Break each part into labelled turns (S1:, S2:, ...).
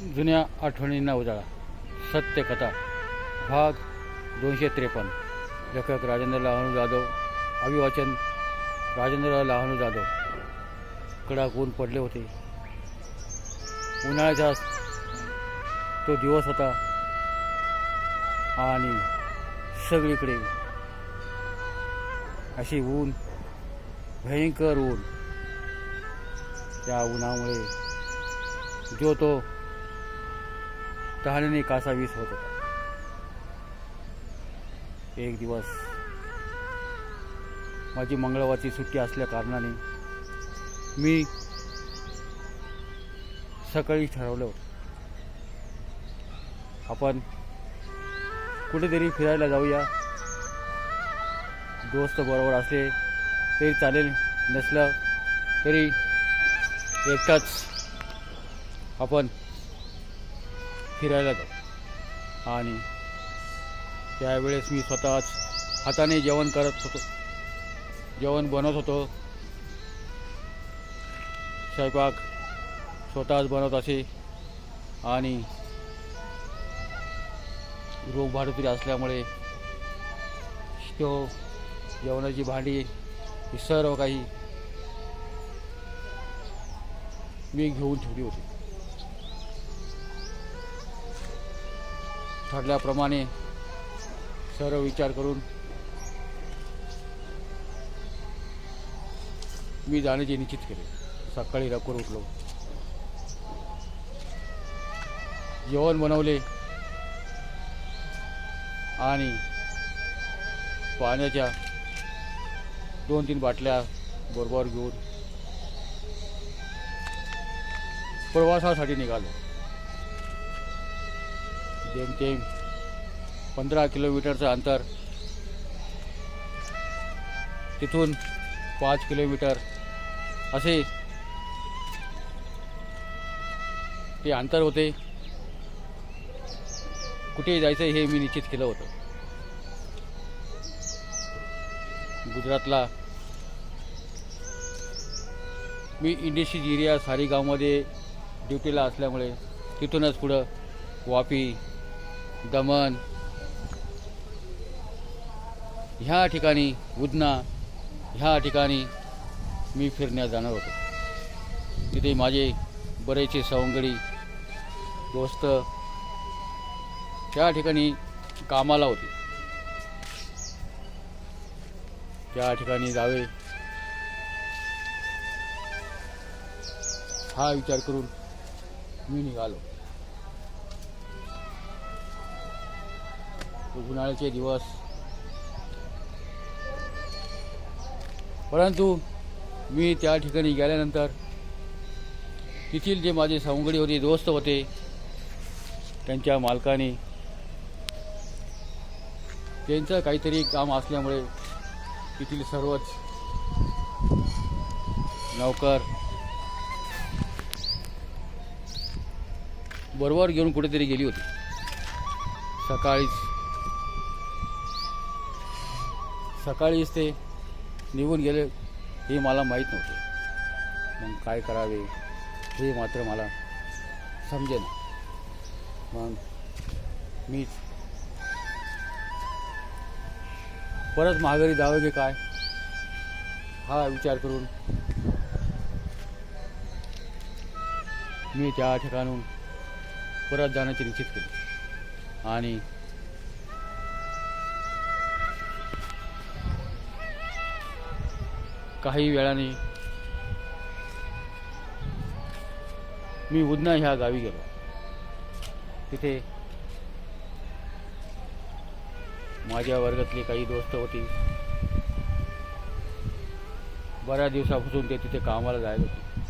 S1: जुन्या आठवणींना उजाळा. सत्यकथा भाग दोनशे त्रेपन्न. लेखक राजेंद्र लहानू जाधव अभिवाचन राजेंद्र लहानू जाधव. कडक ऊन पडले होते. उन्हाळ्याचा तो दिवस होता. आणि सगळीकडे अशी ऊन भयंकर ऊन. त्या उन्हामुळे जो तो तहानेने कासावीस होत होता. एक दिवस माझी मंगळवारची सुट्टी असल्या कारणाने मी सकाळी ठरवलं होतं. आपण कुठेतरी फिरायला जाऊया. दोस्त बरोबर असले तरी चालेल नसलं तरी एकटाच आपण फिरायला जाऊ. आणि त्यावेळेस मी स्वतःच हाताने जेवण करत होतो. जेवण बनवत होतो. स्वयंपाक स्वतःच बनवत असे. आणि रोग भाडोतरी असल्यामुळे तो जेवणाची भांडी ही सर्व काही मी घेऊन ठेवली होती. ठरल्याप्रमाणे सर्व विचार करून मी जाण्याचे निश्चित केले. सकाळी लवकर उठलो. जेवण बनवले आणि पाण्याच्या दोन तीन बाटल्या बरोबर घेऊन प्रवासासाठी निघालो. जेमतेम पंधरा किलोमीटरचं अंतर. तिथून पाच किलोमीटर. असे ते अंतर होते. कुठे जायचं हे मी निश्चित केलं होतं. गुजरातला मी इंडस्ट्रीज एरिया सारी गावमध्ये ड्युटीला असल्यामुळे तिथूनच पुढं वापी दमन. ह्या ठिकाणी उदना ह्या ठिकाणी मी फिरण्यात जाणार होतो. तिथे माझे बरेचसे सवंगडी दोस्त त्या ठिकाणी कामाला होते. त्या ठिकाणी जावे. हा विचार करून मी निघालो. उन्हाळ्याचे दिवस. परंतु मी त्या ठिकाणी गेल्यानंतर तेथील जे माझे सवंगडी होते दोस्त होते त्यांच्या मालकाने त्यांचं काहीतरी काम असल्यामुळे तेथील सर्वच नौकर बरोबर घेऊन कुठेतरी गेली होती. सकाळीच सकाळीच ते निघून गेले हे मला माहीत नव्हते. मग काय करावे हे मात्र मला समजेन. मग मीच. परत माघारी जावं की काय? हा विचार करून मी त्या ठिकाणून परत जाण्याचे निश्चित केले. आणि काही वेळाने मी उदना ह्या गावी गेलो. तिथे माझ्या वर्गातली काही दोस्त होती. बऱ्याच दिवसापासून ते तिथे कामाला जायला होते.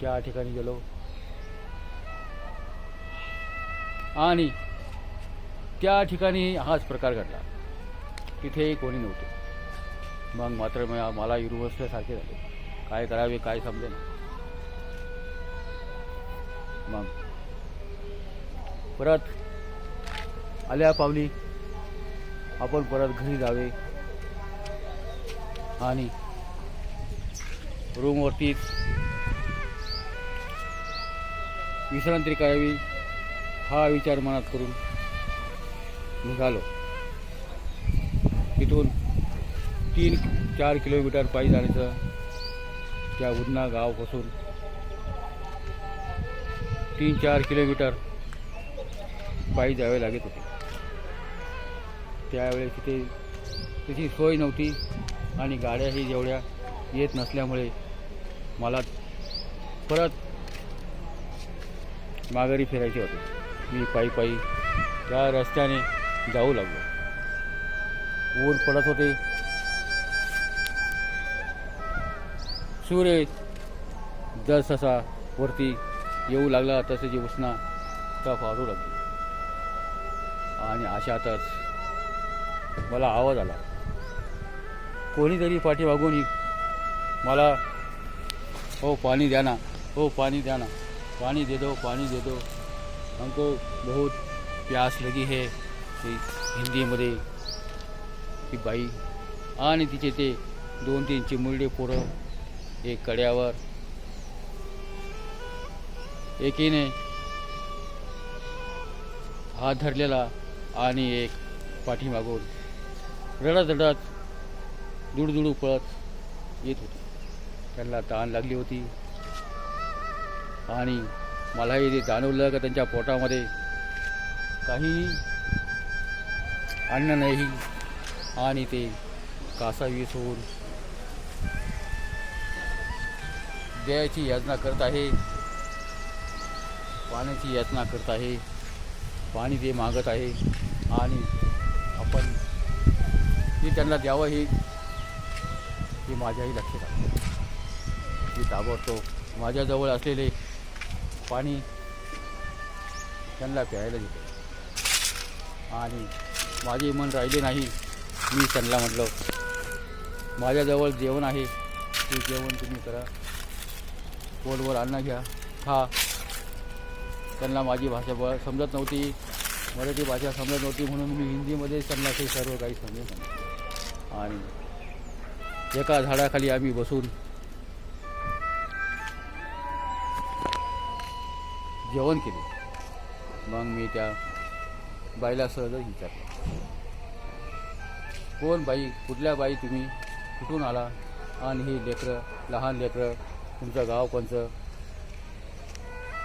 S1: त्या ठिकाणी गेलो. आणि त्या ठिकाणी हाच प्रकार घडला. तिथेही कोणी नव्हते. मग मात्र म- मला युनिव्हर्सिटीसारखे झाले. काय करावे काय समजे मग. परत आल्या पावली. आपण परत घरी जावे. आणि रूमवरतीच विश्रांती करावी. हा विचार मनात करून निघालो. तिथून तीन चार किलोमीटर पायी जाण्याचं त्या उदना गावापासून तीन चार किलोमीटर पायी जावे लागत होते. त्यावेळेस तिथे त्याची सोय नव्हती आणि गाड्याही जेवढ्या येत नसल्यामुळे मला परत माघारी फिरायचे होते. मी पायी पायी त्या रस्त्याने जाऊ लागलो. ऊन पडत होते. सूर्य जससा वरती येऊ लागला तसे जी उष्णा तप वाढू लागली? आणि अशातच मला आवाज आला. कोणीतरी पाठीमागून मला हो पाणी द्या ना. हो पाणी द्या ना. पाणी दे दो पाणी दे दो. हमको बहुत प्यास लगी है ती हिंदीमध्ये ती बाई आणि तिचे ते दोन तीन चिमुरडे पोरं एक कड्यावर. एकीने हात धरलेला आणि एक पाठीमागून रडत रडत दुडदुडू पळत येत होती. त्यांना ताण लागली होती. आणि मलाही ते जाणवलं का त्यांच्या पोटामध्ये काही अन्न नाही आणि ते कासावीस होऊन द्यायची याचना करत आहे. पाण्याची याचना करत आहे. पाणी ते मागत आहे. आणि आपण ते त्यांना द्यावं हे ते माझ्याही लक्षात आलं मी ताबडतोब माझ्याजवळ असलेले पाणी त्यांना प्यायला दिले आणि माझे मन राहिले नाही मी त्यांना म्हटलं माझ्याजवळ जेवण आहे ते जेवण तुम्ही करा. फोनवर अन्न घ्या. खा. त्यांना माझी भाषा ब समजत नव्हती. मराठी भाषा समजत नव्हती म्हणून मी हिंदीमध्ये त्यांना ते सर्व काही समजत नाही आणि एका झाडाखाली आम्ही बसून जेवण केले. मग मी त्या बाईला सहज विचारलं. कोण बाई? कुठल्या बाई तुम्ही? कुठून आला? आणि ही लेकरं लहान लेकरं तुमचं गाव कोणचं?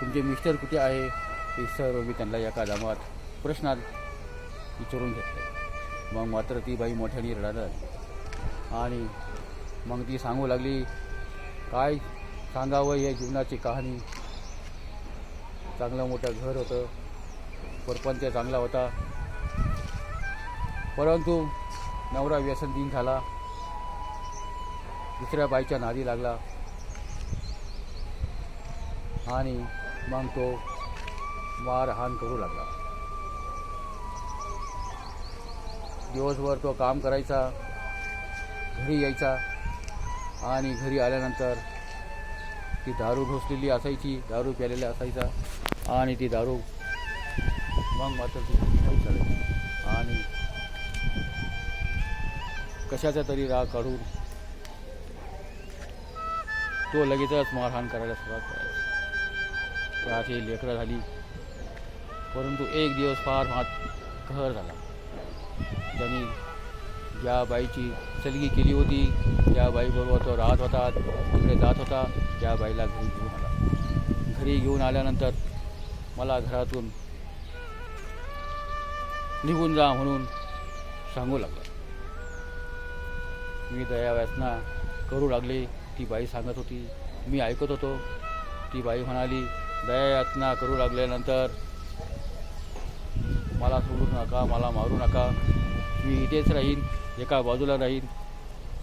S1: तुमचे मिस्टर कुठे आहे? हे सर्व मी त्यांना एका कादामात प्रश्नात विचारून घेतले. मग मात्र ती बाई मोठ्याने रडायला आणि मग ती सांगू लागली काय सांगावं या जीवनाची कहाणी? चांगलं मोठं घर होतं परपंच चांगला होता. परंतु नवरा व्यसनदीन झाला. दुसऱ्या बाईच्या नादी लागला. आणि मग तो मारहाण करू लागला. दिवसभर तो काम करायचा घरी यायचा आणि घरी आल्यानंतर ती दारू घोसलेली असायची दारू प्यालेला असायचा आणि ती दारू मग मात्र ती चालायची आणि कशाचा तरी राग काढून तो लगेचच मारहाण करायला सुरुवात करायचा त्यात लेकरं झाली. परंतु एक दिवस फार मात कहर झाला. त्यांनी ज्या बाईची सलगी केली होती त्या बाईबरोबर तो राहत होता तिकडे जात होता त्या बाईला घरी घेऊन आला. घरी घेऊन आल्यानंतर मला घरातून निघून जा म्हणून सांगू लागला. मी दया करू लागले ती बाई सांगत होती. मी ऐकत होतो. ती बाई म्हणाली दयायाचना करू लागल्यानंतर मला सोडू नका मला मारू नका. मी इथेच राहीन एका बाजूला राहीन.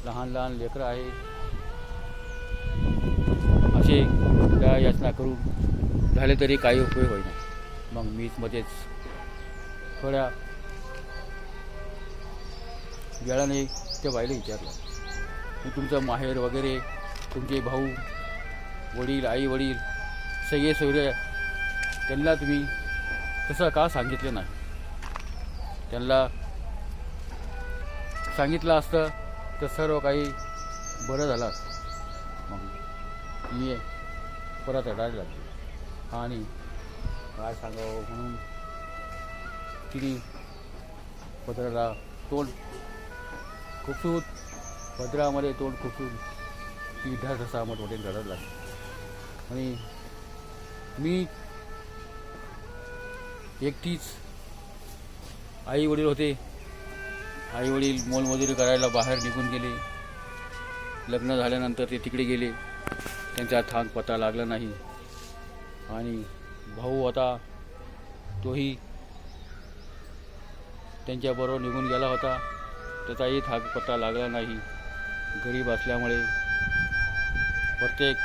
S1: लहान लहान लेकरं आहे असे दया याचना करून झाले तरी काही उपयोग होईना. मग मीच मध्येच थोड्या वेळाने त्या बाईला विचारलं. मी तुमचं माहेर वगैरे तुमचे भाऊ वडील आई वडील सगळे सूर्य त्यांना तुम्ही तसं का सांगितलं नाही? त्यांना सांगितलं असतं तर सर्व काही बरं झालं असतं. मग मी परत रडायला लागली आणि काय सांगावं म्हणून तिने पत्राला तोंड खुपसूत पत्रामध्ये तोंड खुपसून ती ढसा मोठमोठे रडत लागली आणि मी एकटीच आई वडील होते. आई वडील मोलमजुरी करायला बाहेर निघून गेले. लग्न झाल्यानंतर ते तिकडे गेले. त्यांचा थांग पत्ता लागला नाही. आणि भाऊ होता तोही त्यांच्याबरोबर निघून गेला होता. त्याचाही थाग पत्ता लागला नाही. गरीब असल्यामुळे प्रत्येक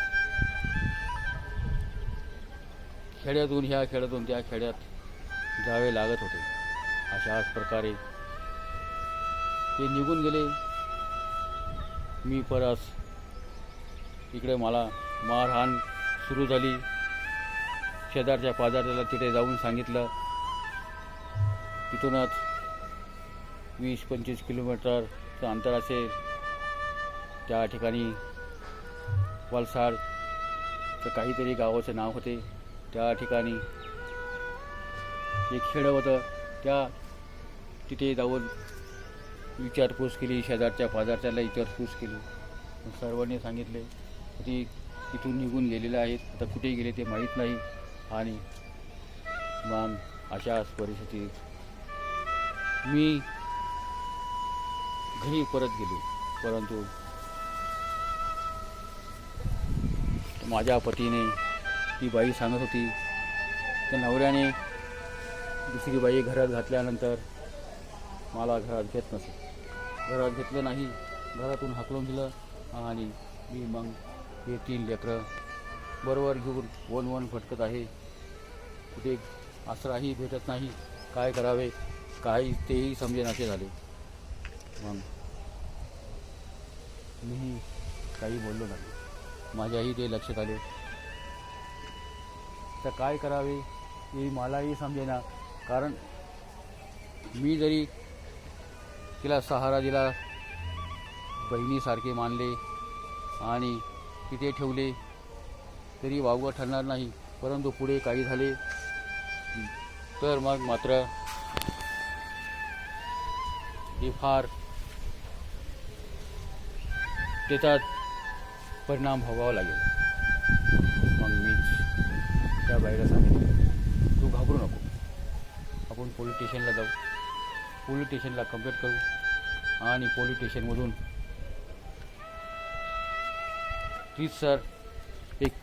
S1: खेड्यातून ह्या खेड्यातून त्या खेड्यात जावे लागत होते. अशाच प्रकारे ते निघून गेले. मी परस इकडे मला मारहाण सुरू झाली. शेजारच्या पाजाराला तिथे जाऊन सांगितलं. तिथूनच वीस पंचवीस किलोमीटरचं अंतर असेल. त्या ठिकाणी वलसाडचं काहीतरी गावाचं नाव होते. त्या ठिकाणी एक खेडं होतं. त्या तिथे जाऊन विचारपूस केली शेजारच्या पाजारच्याला विचारपूस केली. सर्वांनी सांगितले की तिथून निघून गेलेले आहेत. आता कुठे गेले ते माहीत नाही. आणि मग अशाच परिस्थितीत मी घरी परत गेलो. परंतु माझ्या पतीने ती बाई सांगत होती. त्या नवऱ्याने दुसरी बाई घरात घातल्यानंतर मला घरात घेत नसे. घरात घेतलं नाही घरातून हाकलून दिलं आणि मी मग हे तीन लेकरं बरोबर घेऊन वन वन भटकत आहे. कुठे आसराही भेटत नाही. काय करावे? काही तेही समजेनासे झाले. मग मीही काही बोललो नाही. माझ्याही ते लक्षात आले. तर काय करावे हे मलाही समजेना. कारण मी जरी तिला सहारा दिला बहिणीसारखे मानले आणि तिथे ठेवले तरी वावगं ठरणार नाही. परंतु पुढे काही झाले तर मग मात्र हे फार त्याचा परिणाम भोगावा लागेल. बाईला सांगितलं. तू घाबरू नको. आपण पोलीस स्टेशनला जाऊ. पोलीस स्टेशनला कंप्लेंट करू आणि पोलीस स्टेशनमधून प्लीज सर एक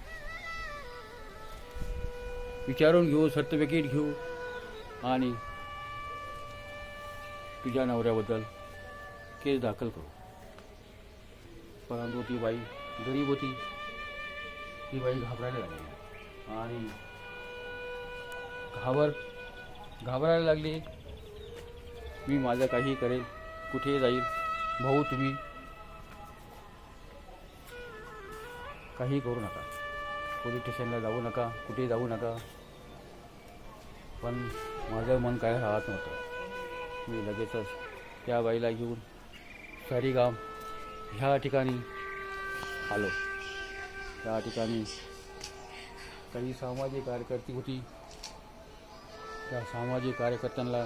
S1: विचारून घेऊ सर्टिफिकेट घेऊ आणि तुझ्या नवऱ्याबद्दल केस दाखल करू. परंतु ती बाई गरीब होती. ती बाई घाबरायला लागली. आणि घाबर घाबरायला लागली. मी माझं काही करेल कुठे जाईल. भाऊ तुम्ही काही करू नका. पोलीस स्टेशनला जाऊ नका कुठे जाऊ नका. पण माझं मन काय राहत नव्हतं. मी लगेचच त्या बाईला घेऊन सरीगाम ह्या ठिकाणी आलो. त्या ठिकाणी काही सामाजिक कार्यकर्ती होती. त्या सामाजिक कार्यकर्त्यांना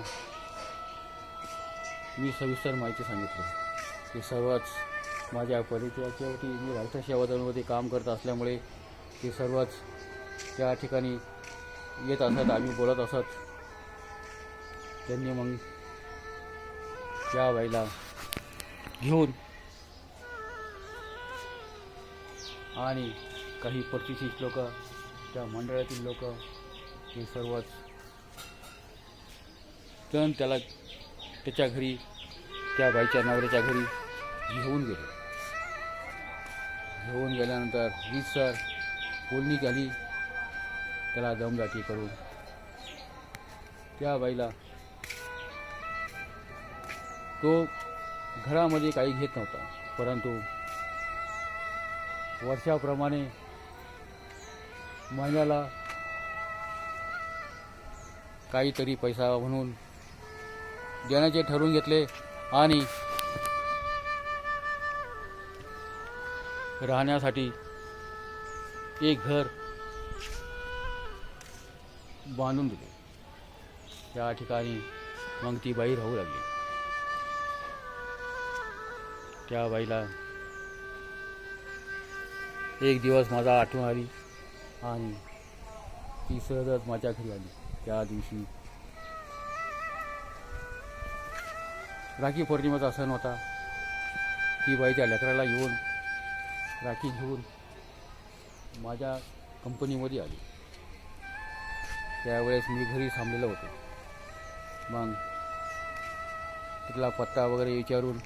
S1: मी सविस्तर माहिती सांगितली. ते सर्वच माझ्या परिचयाच्यावरती होती मी राष्ट्र सेवादलमध्ये काम करत असल्यामुळे ते सर्वच त्या ठिकाणी येत असत आम्ही बोलत असत. त्यांनी मग त्या बाईला घेऊन आणि काही प्रतिष्ठित लोक त्या मंडळातील लोक हे सर्वच तण त्याला त्याच्या घरी त्या बाईच्या नवऱ्याच्या घरी घेऊन गेले. घेऊन गेल्यानंतर रीतसर बोलणी झाली त्याला दमदाटी करून. त्या बाईला तो घरामध्ये काही घेत नव्हता परंतु वर्षाप्रमाणे महिन्याला काहीतरी पैसा म्हणून देण्याचे ठरवून घेतले आणि राहण्यासाठी एक घर बांधून दिले. त्या ठिकाणी मग ती बाई राहू लागली. त्या बाईला एक दिवस माझा आठवण आली आणि ती सहजच माझ्या घरी आली. त्या दिवशी राखी पौर्णिमेचा सण होता. ती बाई त्या लेकराला येऊन राखी घेऊन माझ्या कंपनीमध्ये आली. त्यावेळेस मी घरी थांबलेलं होतो. मग तिथला पत्ता वगैरे विचारून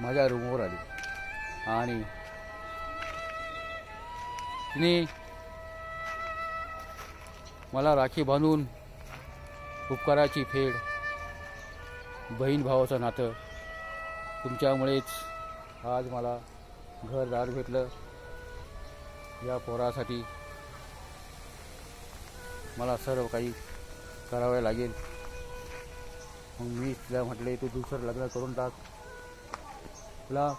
S1: माझ्या रूमवर आली. आणि तिने मला राखी बांधून उपकाराची फेड. बहीण भावाचं नातं. तुमच्यामुळेच आज मला घरदार भेटलं. या पोरासाठी मला सर्व काही करावे लागेल. मग मी तिला म्हटले तू दुसरं लग्न करून टाक. तुला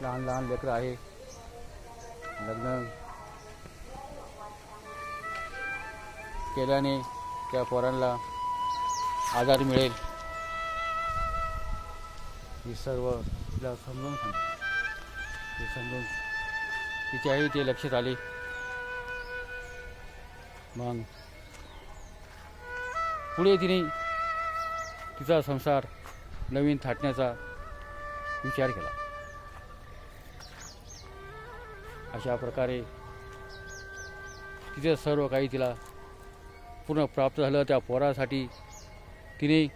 S1: लहान लहान लेकरं आहे. लग्न केल्याने त्या पोरांना आधार मिळेल. हे सर्व तिला ते समजून तिच्याही ते लक्षात आले. मग पुढे तिने तिचा संसार नवीन थाटण्याचा विचार केला. अशा प्रकारे तिचे सर्व काही तिला पूर्ण प्राप्त झालं. त्या पोरासाठी तिने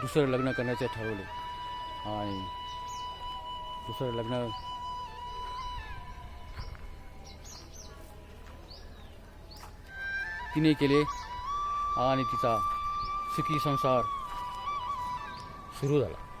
S1: दुसरं लग्न करण्याचे ठरवले. आणि दुसरं लग्न तिने केले आणि तिचा सुखी संसार सुरू झाला.